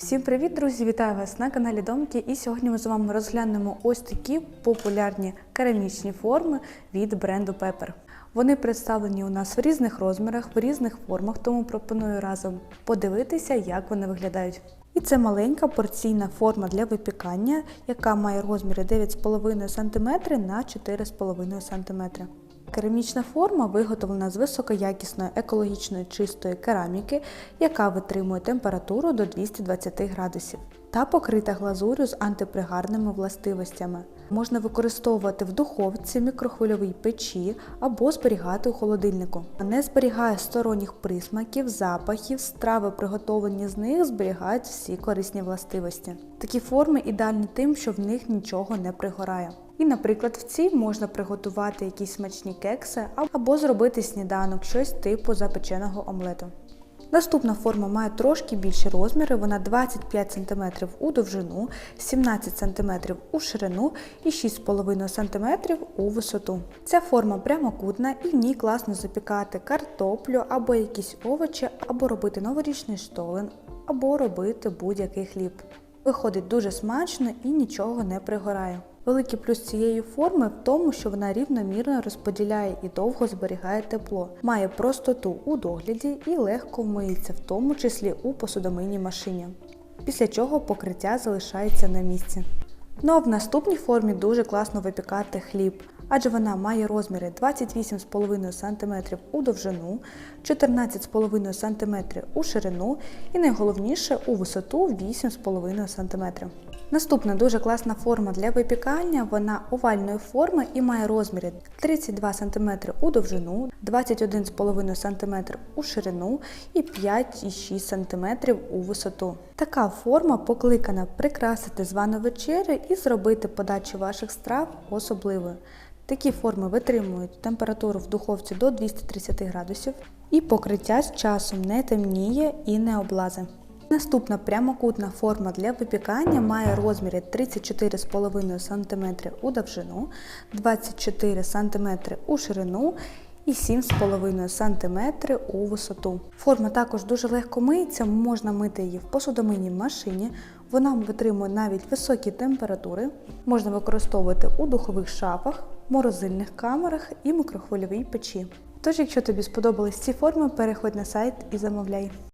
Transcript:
Всім привіт, друзі! Вітаю вас на каналі Домки. І сьогодні ми з вами розглянемо ось такі популярні керамічні форми від бренду Pepper. Вони представлені у нас в різних розмірах, в різних формах, тому пропоную разом подивитися, як вони виглядають. І це маленька порційна форма для випікання, яка має розміри 9,5 см на 4,5 см. Керамічна форма виготовлена з високоякісної екологічної чистої кераміки, яка витримує температуру до 220 градусів, та покрита глазур'ю з антипригарними властивостями. Можна використовувати в духовці, мікрохвильовій печі або зберігати у холодильнику. Не зберігає сторонніх присмаків, запахів, страви, приготовані з них, зберігають всі корисні властивості. Такі форми ідеальні тим, що в них нічого не пригорає. І, наприклад, в цій можна приготувати якісь смачні кекси або зробити сніданок, щось типу запеченого омлету. Наступна форма має трошки більші розміри, вона 25 см у довжину, 17 см у ширину і 6,5 см у висоту. Ця форма прямокутна і в ній класно запікати картоплю або якісь овочі, або робити новорічний штолен, або робити будь-який хліб. Виходить дуже смачно і нічого не пригорає. Великий плюс цієї форми в тому, що вона рівномірно розподіляє і довго зберігає тепло, має простоту у догляді і легко вмиється, в тому числі у посудомийній машині. Після чого покриття залишається на місці. Ну а в наступній формі дуже класно випікати хліб, адже вона має розміри 28,5 см у довжину, 14,5 см у ширину і найголовніше у висоту 8,5 см. Наступна дуже класна форма для випікання, вона овальної форми і має розміри 32 см у довжину, 21,5 см у ширину і 5,6 см у висоту. Така форма покликана прикрасити звану вечерю і зробити подачу ваших страв особливою. Такі форми витримують температуру в духовці до 230 градусів, і покриття з часом не темніє і не облазе. Наступна прямокутна форма для випікання має розміри 34,5 см у довжину, 24 см у ширину і 7,5 см у висоту. Форма також дуже легко миється, можна мити її в посудомийній машині. Вона витримує навіть високі температури, можна використовувати у духових шафах, морозильних камерах і мікрохвильовій печі. Тож, якщо тобі сподобались ці форми, переходь на сайт і замовляй.